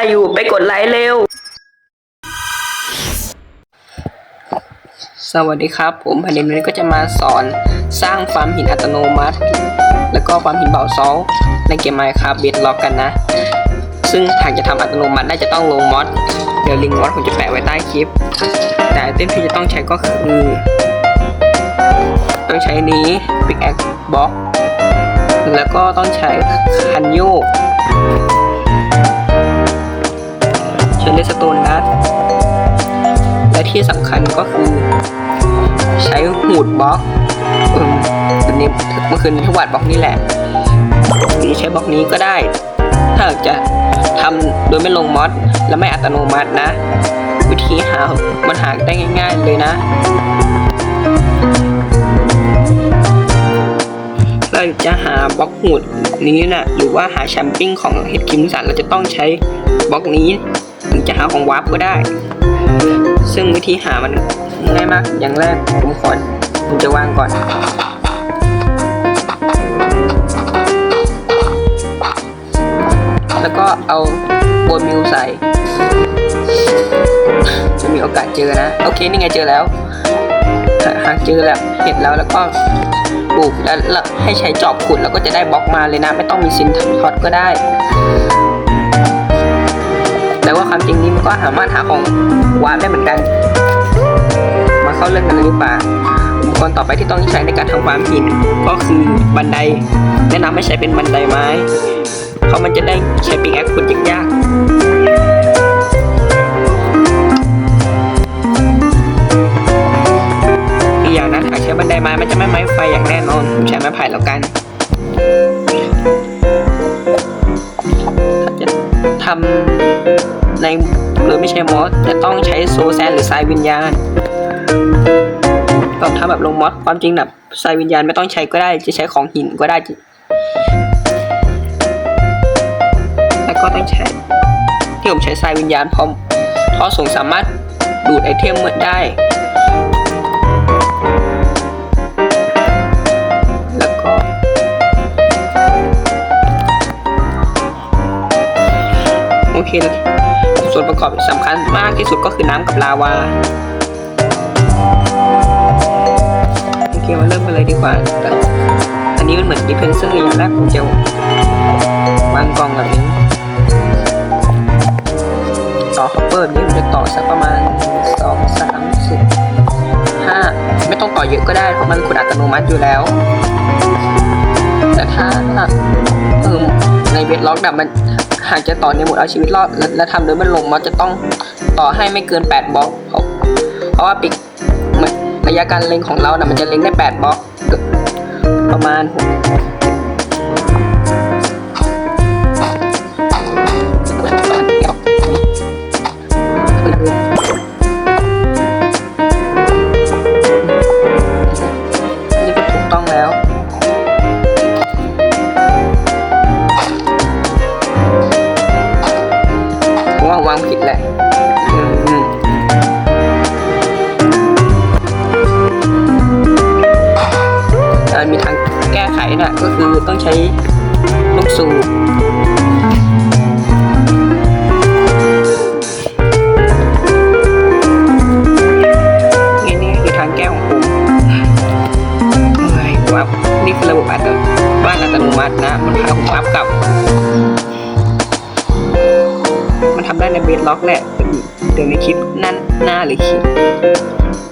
อะไรอยู่ไปกดไลค์เร็ว สวัสดีครับ ผมพันเดนวันนี้ก็จะมาสอนสร้างฟาร์มหินอัตโนมัติ แล้วก็ฟาร์มหินเบาซอลในเกมไมค์ครับเบดล็อกกันนะ ซึ่งหากจะทำอัตโนมัติได้จะต้องลงมอดเดี๋ยวลิงก์มอดผมจะแปะไว้ใต้คลิป แต่ไอเทมที่จะต้องใช้ก็คือ ต้องใช้นี้ Pickaxe Box แล้วก็ต้องใช้คันโยก เลสโตนนัดและที่สำคัญก็คือ ใช้หูดบล็อกเออวันนี้เมื่อคืนนี้ทวาดบล็อกนี่แหละหรือใช้บล็อกนี้ก็ได้ ถ้าจะทำโดยไม่ลงมอดและไม่อัตโนมัตินะ วิธีหา มันหาได้ง่าย ๆ เลยนะเราจะหาบล็อกหูดนี้นะหรือว่าหาแชมปิ้งของเห็ดคิมสันเราจะต้องใช้บล็อกนี้ึงจะหาของวาร์ปก็ได้ ซึ่งวิธีหามันง่ายมาก อย่างแรกผมขอผมจะวางก่อน แล้วก็เอาโบนมิวใส่ จะมีโอกาสเจอนะ โอเค นี่ไงเจอแล้ว หากเจอแล้วเห็นแล้วแล้วก็ปลูกแล้วให้ใช้จอบขุดแล้วก็จะได้บล็อกมาเลยนะ ไม่ต้องมีซินทอตก็ได้ แต่ว่าความจริงนี้มันก็สามารถหาของวาร์ปได้เหมือนกัน มาเข้าเรื่องกันเลยดีกว่าอุปกรณ์ต่อไปที่ต้องใช้ในการทำฟาร์มหินก็คือบันได แนะนำให้ใช้เป็นบันไดไม้ เพราะมันจะได้ใช้ปิงแอคขุดยากๆอีกอย่างนะหากใช้บันไดไม้มันจะไม่ไม้ไฟอย่างแน่นอนผมใช้ไม้ไผ่แล้วกันถ้าจะทำ ในหรือไม่ใช่มอสจะต้องใช้โซแซนหรือทรายวิญญาณต้องทำแบบลงมอสความจริงแบบทรายวิญญาณไม่ต้องใช้ก็ได้จะใช้ของหินก็ได้แล้วก็ต้องใช้ที่ผมใช้ทรายวิญญาณพราะเพราะส่งสามารถดูดไอเทมเหมือนได้ แล้วก็ โอเคนะ ส่วนประกอบสำคัญมากที่สุดก็คือน้ำกับลาวาโอเคมาเริ่มกันเลยดีกว่า อันนี้มันเหมือนดิเพนเซอร์อย่างแรกผมจะวางกองแบบนี้ ต่อคัพเปอร์นี้ผมจะต่อสักประมาณสองสามสี่ห้าไม่ต้องต่อเยอะก็ได้เพราะมันขุดอัตโนมัติอยู่แล้ว แต่ถ้าเออในเวทล็อกดับมัน หากจะต่อในหมดเอาชีวิตรอดและและทำโดยไม่ลงมันจะต้องต่อให้ไม่เกิน 8บล็อกเพราะว่าปิกระยะการเล็งของเรานะมันจะเล็งได้ 8บล็อกประมาณ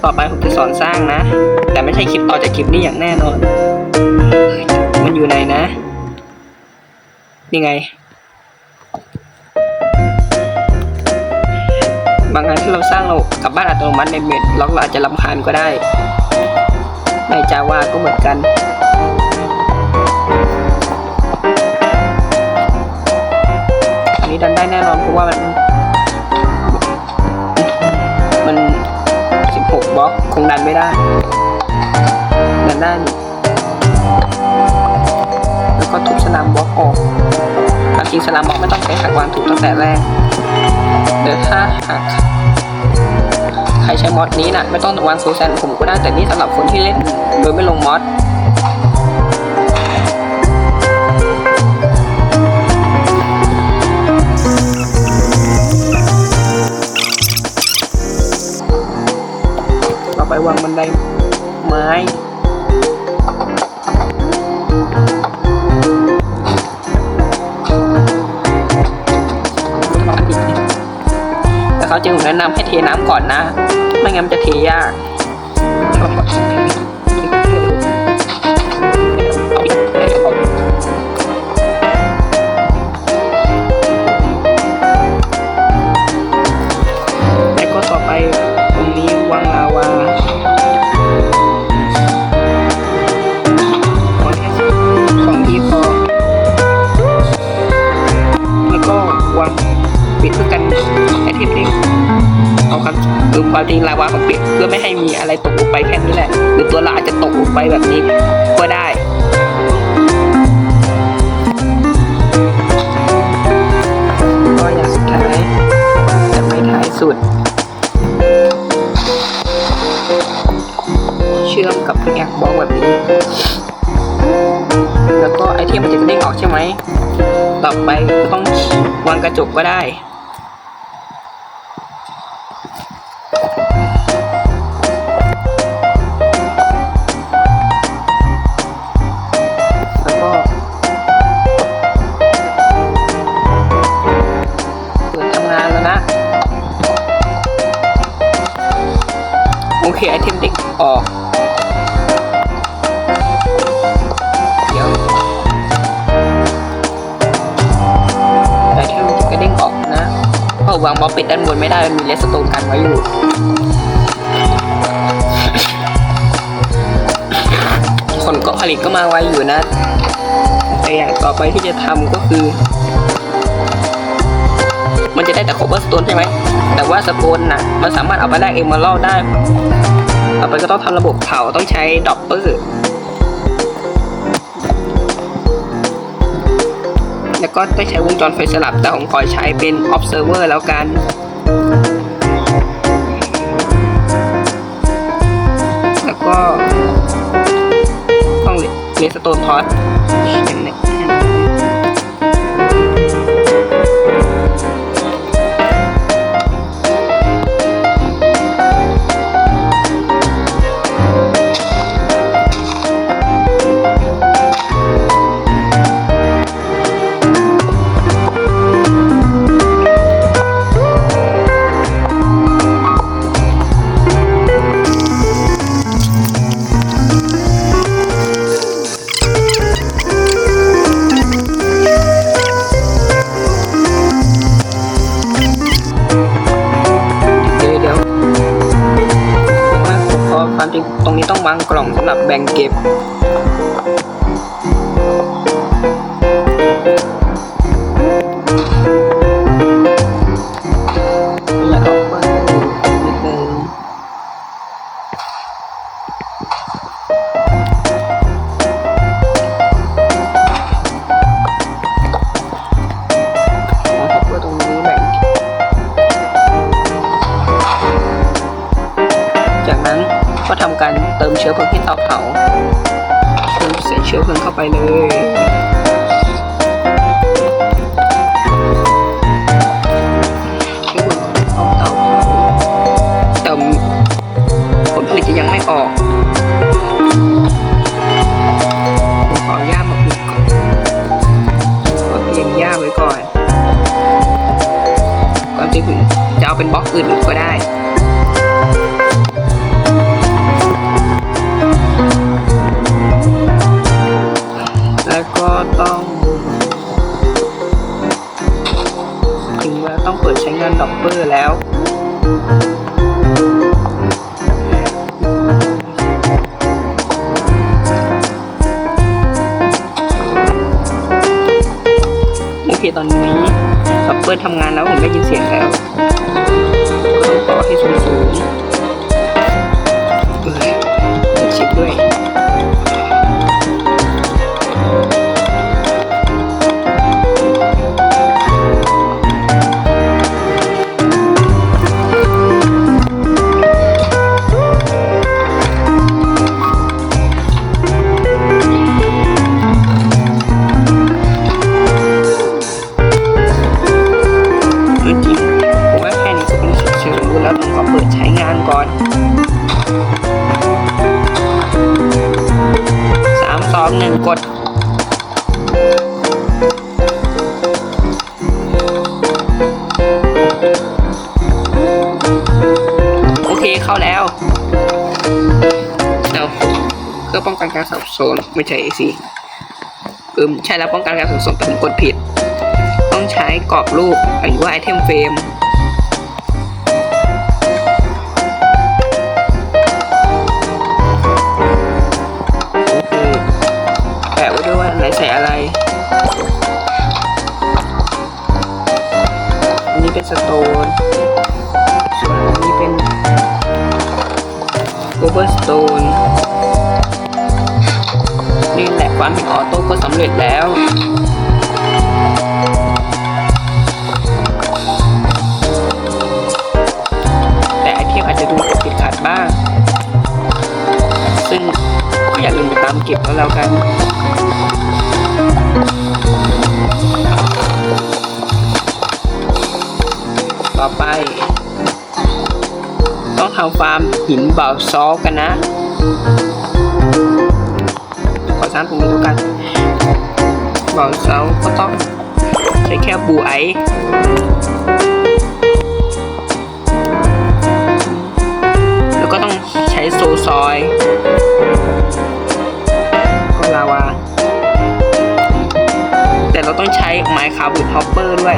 ต่อไปผมจะสอนสร้างนะ แต่ไม่ใช่คลิปต่อจากคลิปนี้อย่างแน่นอน มันอยู่ไหนนะ นี่ไง บางงานที่เราสร้างเรากลับบ้านอัตโนมัติในเบสล็อกเราอาจจะลำคาญก็ได้ ในจาวาก็เหมือนกันอันนี้ดันได้แน่นอนเพราะว่ามัน บล็อกคงดันไม่ได้ ดันได้ แล้วก็ทุบสนามบล็อกออกความจริงสนามบล็อกไม่ต้องใช้หักวางถูกตั้งแต่แรก เดี๋ยวถ้าหากใครใช้มอดนี้นะไม่ต้องวางโซแซนผมก็ได้แต่นี่สำหรับคนที่เล่นโดยไม่ลงมอด ไปวางบันไดไม้แต่เขาจึงแนะนำให้เทน้ำก่อนนะ ไม่งั้นจะเทยาก ไปแบบนี้ก็ได้ ก็อย่างสุดท้ายแต่ไม่ท้ายสุด เชื่อมกับแอคบล็อกแบบนี้ แล้วก็ไอเทมมันจะกระเด้งออกใช่ไหม ต่อไปก็ต้องวางกระจกก็ได้ ไม่ได้มันมีเลสโตนกันไว้อยู่คนก็ผลิตก็มาไว้อยู่นะ แต่อย่างต่อไปที่จะทำก็คือ มันจะได้แต่โคเบอร์สโตนใช่ไหม แต่ว่าสโตนน่ะ มันสามารถเอาไปแลกเอมเมอรัลได้ต่อไปก็ต้องทำระบบเผาต้องใช้ดอปเปอร์แล้วก็ต้องใช้วงจรไฟสลับแต่ผมขอใช้เป็น observer แล้วกัน แล้วก็ต้องเลสโตนทอสอย่างนี้เเป็นบล็อกอื่นก็ได้แล้วก็ต้องถึงเวลาต้องเปิดใช้งานดอกเปอร์แล้วโอเคตอนนี้ดอกเปอร์ทำงาน ป้องกันการสับสนไม่ใช่สิอืมใช่แล้วป้องกันการสับสนแต่ผมกดผิด ต้องใช้กรอบรูปหรือว่าไอเทมเฟรมแปะไว้ด้วยว่าไหนใส่อะไร อันนี้เป็นสโตนส่วนอันนี้เป็นโอเวอร์สโตน นี่แหละความเป็นออโต้ก็สำเร็จแล้วแต่ไอเทมอาจจะดูติดขัดบ้าง ซึ่งก็อย่าลืมไปตามเก็บแล้วแล้วกัน ต่อไป ต้องทำฟาร์มหินเบาซอกันนะ ขอสร้างตรงนี้แล้วกันบ่าวซอลก็ต้องใช้แค่บูไอแล้วก็ต้องใช้โซซอยก็ลาวา แต่เราต้องใช้ไม้คาร์บูฮอปเปอร์ด้วย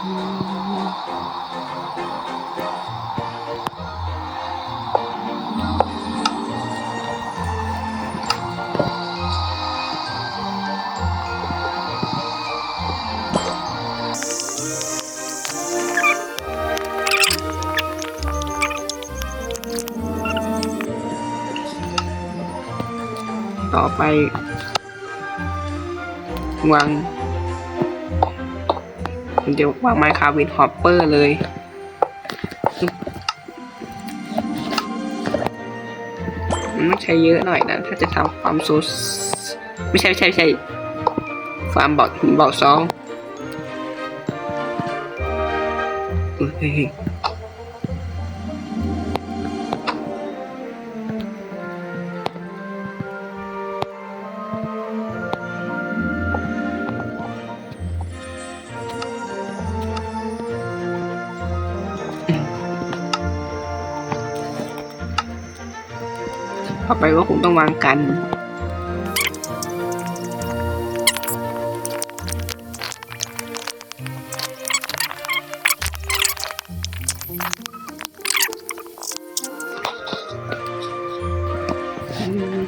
ต่อไปวาง เดี๋ยววางไมค์คาวินฮอปเปอร์เลยมันต้องใช้เยอะหน่อยนะ ถ้าจะทำฟาร์มซูสไม่ใช่ไม่ใช่ไม่ใช่ฟาร์มบอกบอกซองเฮ้ย ก็คงต้องวางกัน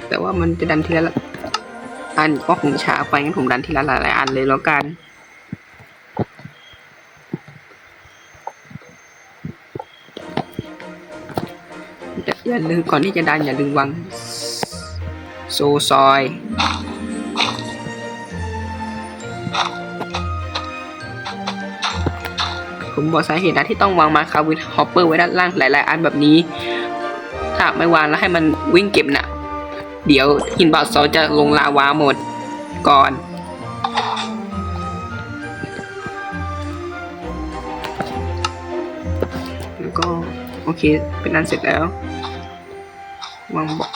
แต่ว่ามันจะดันทีละอันก็คงช้าไปงั้นผมดันทีละหลายๆอันเลยแล้วกัน อย่าลืมก่อนที่จะดันอย่าลืมวางโซซอย ผมบอกสาเหตุนะที่ต้องวางมาคาวินฮอปเปอร์ไว้ด้านล่างหลาย ๆ อันแบบนี้ ถ้าไม่วางแล้วให้มันวิ่งเก็บน่ะ เดี๋ยวหินบาดซอจะลงลาวาหมดก่อนแล้วก็โอเคเป็นอันเสร็จแล้ว วางบล็อก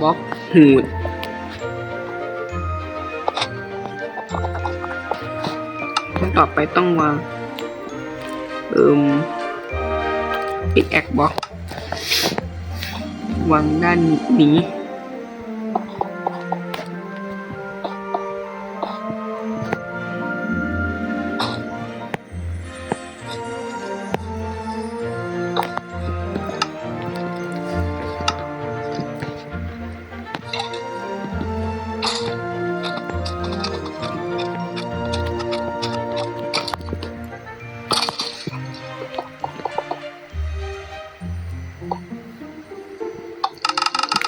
บล็อกหูดขั้นต่อไปต้องวางเอิมปิดแอคบล็อกวางด้านนี้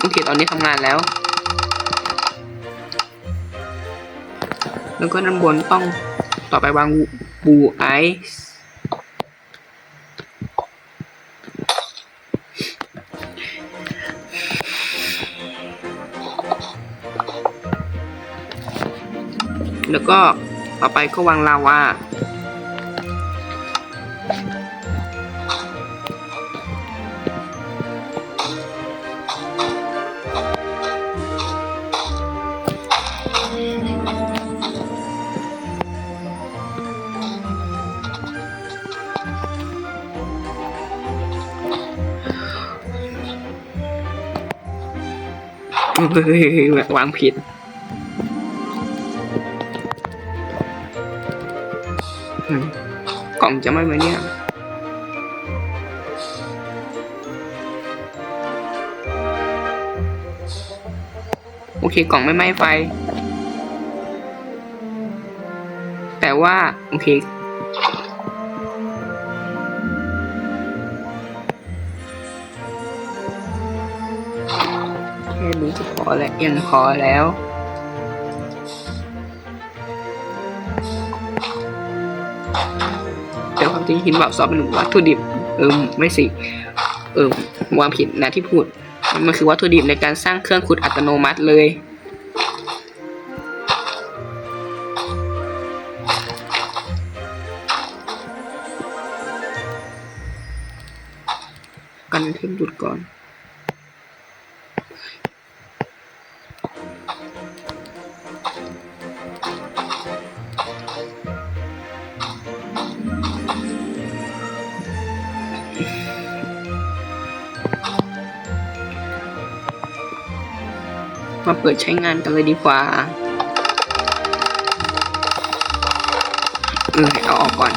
โอเคตอนนี้ทำงานแล้ว แล้วก็ด้านบนต้องต่อไปวางบูไอซ์แล้วก็ต่อไปก็วางลาวา วางผิดกล่องจะไม่ไหมเนี่ยโอเคกล่องไม่ไหม้ไฟ แต่ว่า โอเค แล้วยังพอแล้ว แต่ความจริงหินแบบซอฟเป็นวัตถุดิบ เออไม่สิ เออวางผิดนะที่พูด มันคือวัตถุดิบในการสร้างเครื่องขุดอัตโนมัติเลยกันเทมหยุดก่อน มาเปิดใช้งานกันเลยดีกว่าเออเอาออกก่อน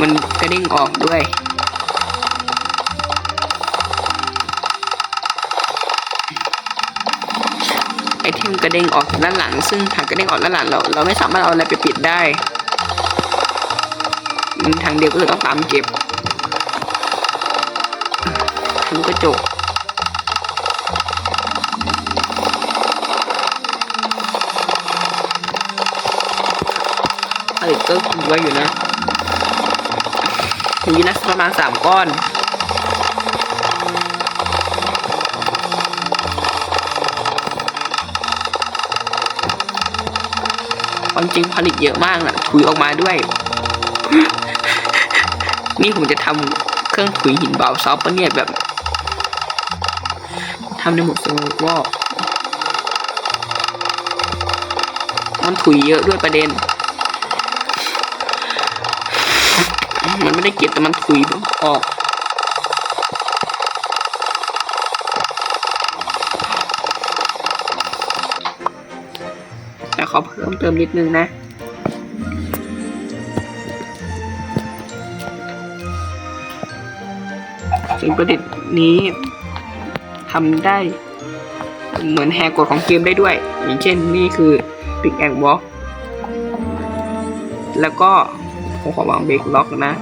มันกระเด้งออกด้วยไอเทมกระเด้งออกด้านหลัง ซึ่งทางกระเด้งออกด้านหลังเราเราไม่สามารถเอาอะไรไปปิดได้ ทางเดียวก็คือต้องตามเก็บ ทะลุกระจกเอ้ยก็ถือว่าอยู่นะมีนะประมาณสามก้อนความจริงผลิตเยอะมากนะถุยออกมาด้วย นี่ผมจะทำเครื่องถุยหินเบาซอฟต์ปเนี่ยแบบ ทำในหมดสมุดวอกมันถุยเยอะด้วยประเด็น มันไม่ได้เก็บแต่มันถุยออกแต่ขอเพิ่มเติมนิดนึงนะสิ่งประดิษฐ์นี้ ทำได้ เหมือนแฮกกฎของเกมได้ด้วย อย่างเช่นนี่คือ Pick and Walk แล้วก็ผมขอวางเบรกล็อกนะ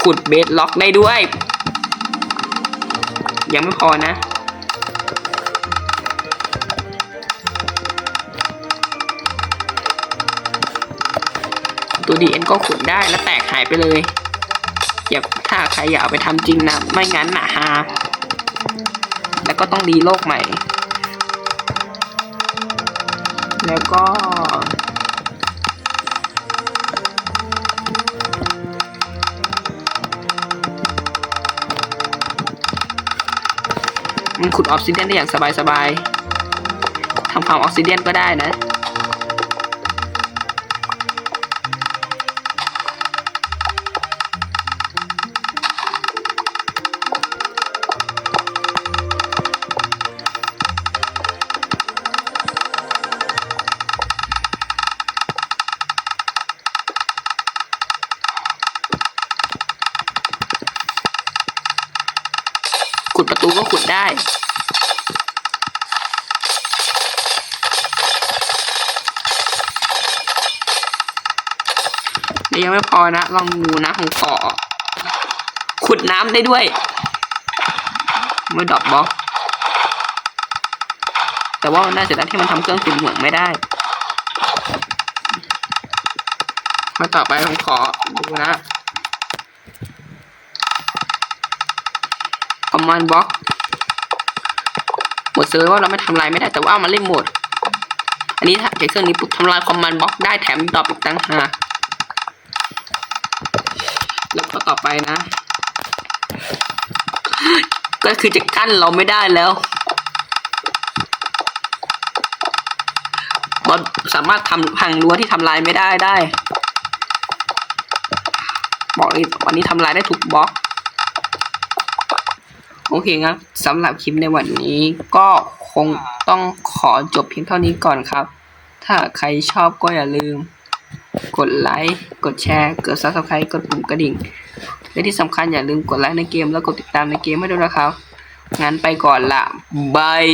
ขุดเบสล็อกได้ด้วย ยังไม่พอนะ ตัวดีเอ็นก็ขุดได้แล้วแตกหายไปเลย อย่าถ้าใครอยากเอาไปทำจริงนะ ไม่งั้นนะฮะแล้วก็ต้องรีโลกใหม่ แล้วก็มันขุดออกซิเดียนได้อย่างสบายๆทำฟามออกซิเดียนก็ได้นะ ขุดประตูก็ขุดได้ เดี๋ยวยังไม่พอนะ ลองดูนะขผมขอ ขุดน้ำได้ด้วย เมื่อดอบบล็อกแต่ว่ามันน่าเสียดายที่มันทำเครื่องติดเหมืองไม่ได้ มาต่อไปของขอดูนะ คอมมานบล็อกหมดเซิร์ฟว่าเราไม่ทำลายไม่ได้แต่ว่าเอามาเล่นหมด อันนี้ถ้าใช้เครื่องนี้ปุ๊บทำลายคอมมานด์บล็อกได้แถมตอบอีกตั้งหากแล้วก็ต่อไปนะ ก็คือจะกั้นเราไม่ได้แล้วบอสสามารถทำพังรั้วที่ทำลายไม่ได้ได้ บอกเลยวันนี้ทำลายได้ทุกบล็อก โอเคครับสำหรับคลิปในวันนี้ก็คงต้องขอจบเพียงเท่านี้ก่อนครับ ถ้าใครชอบก็อย่าลืม กดไลค์ กดแชร์ กด subscribe กดปุ่มกระดิ่ง และที่สำคัญอย่าลืมกดไลค์ในเกมแล้วกดติดตามในเกมให้ด้วยนะครับ งั้นไปก่อนละบาย